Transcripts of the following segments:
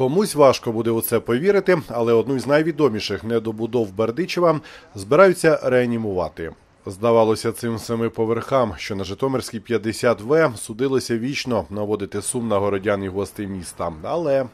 Комусь важко буде у це повірити, але одну із найвідоміших недобудов Бердичева збираються реанімувати. Здавалося, цим семи поверхам, що на Житомирській 50В судилося вічно наводити сум на городян і гостей міста. Але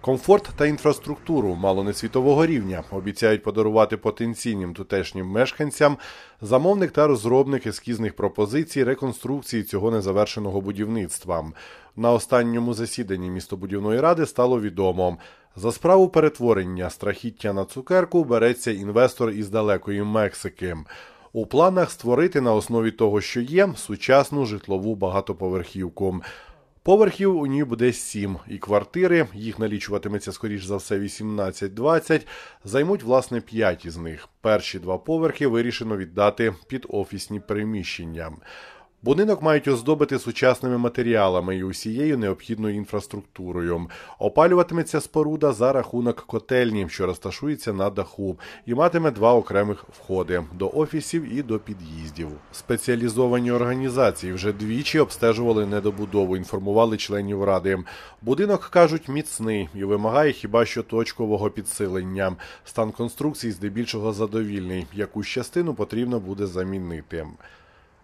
комфорт та інфраструктуру мало не світового рівня обіцяють подарувати потенційним тутешнім мешканцям замовник та розробник ескізних пропозицій реконструкції цього незавершеного будівництва. На останньому засіданні містобудівної ради стало відомо. За справу перетворення страхіття на цукерку береться інвестор із далекої Мексики. У планах створити на основі того, що є, сучасну житлову багатоповерхівку. Поверхів у ній буде сім, і квартири, їх налічуватиметься скоріш за все 18-20, займуть власне п'ять із них. Перші два поверхи вирішено віддати під офісні приміщення. Будинок мають оздобити сучасними матеріалами і усією необхідною інфраструктурою. Опалюватиметься споруда за рахунок котельні, що розташується на даху, і матиме два окремих входи до офісів і до під'їздів. Спеціалізовані організації вже двічі обстежували недобудову, інформували членів ради. Будинок кажуть міцний і вимагає хіба що точкового підсилення. Стан конструкції здебільшого задовільний. Якусь частину потрібно буде замінити.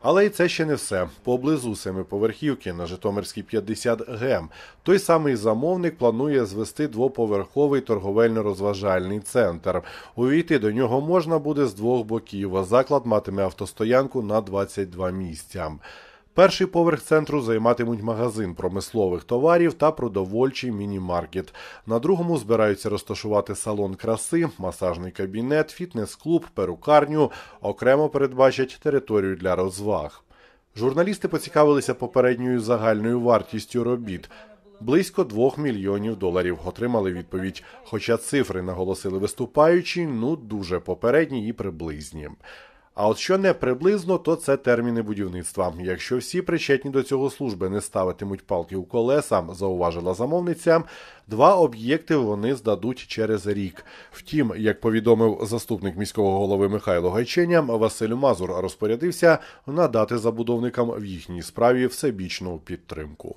Але і це ще не все. Поблизу семиповерхівки на Житомирській 50 гем. той самий замовник планує звести двоповерховий торговельно-розважальний центр. Увійти до нього можна буде з двох боків. а Заклад матиме автостоянку на 22 місця. Перший поверх центру займатимуть магазин промислових товарів та продовольчий міні-маркет. На другому збираються розташувати салон краси, масажний кабінет, фітнес-клуб, перукарню. Окремо передбачать територію для розваг. Журналісти поцікавилися попередньою загальною вартістю робіт. Близько 2 мільйонів доларів отримали відповідь. Хоча цифри наголосили виступаючі, ну дуже попередні і приблизні. А от що не приблизно, то це терміни будівництва. Якщо всі причетні до цього служби не ставитимуть палки у колеса, зауважила замовниця, два об'єкти вони здадуть через рік. Втім, як повідомив заступник міського голови Михайло Гайченя, Василь Мазур розпорядився надати забудовникам в їхній справі всебічну підтримку.